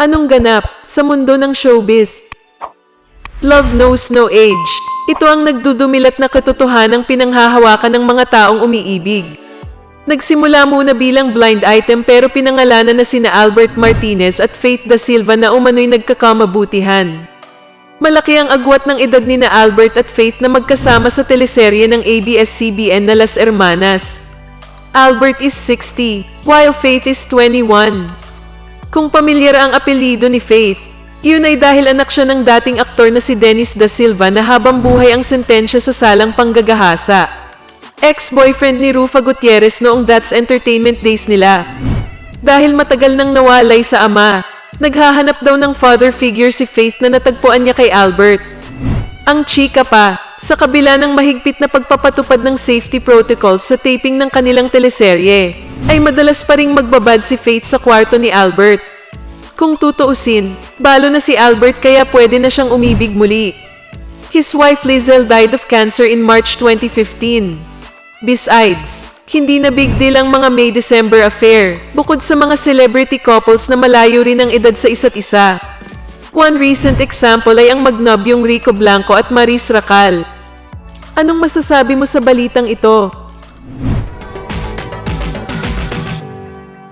Anong ganap sa mundo ng showbiz? Love knows no age. Ito ang nagdudumilat na katotohanang pinanghahawakan ng mga taong umiibig. Nagsimula muna bilang blind item pero pinangalanan na sina Albert Martinez at Faith Da Silva na umano'y nagkakamabutihan. Malaki ang agwat ng edad ni na Albert at Faith na magkasama sa teleserye ng ABS-CBN na Las Hermanas. Albert is 60, while Faith is 21. Kung pamilyar ang apelido ni Faith, yun ay dahil anak siya ng dating aktor na si Dennis Da Silva na habang buhay ang sentensya sa salang panggagahasa. Ex-boyfriend ni Rufa Gutierrez noong That's Entertainment Days nila. Dahil matagal nang nawalay sa ama, naghahanap daw ng father figure si Faith na natagpuan niya kay Albert. Ang chika pa, sa kabila ng mahigpit na pagpapatupad ng safety protocols sa taping ng kanilang teleserye, ay madalas pa ring magbabad si Faith sa kwarto ni Albert. Kung tutuusin, balo na si Albert kaya pwede na siyang umibig muli. His wife Lizelle died of cancer in March 2015. Besides, hindi na big deal ang mga May-December affair, bukod sa mga celebrity couples na malayo rin ang edad sa isa't isa. One recent example ay ang magnobyong Rico Blanco at Maris Racal. Anong masasabi mo sa balitang ito?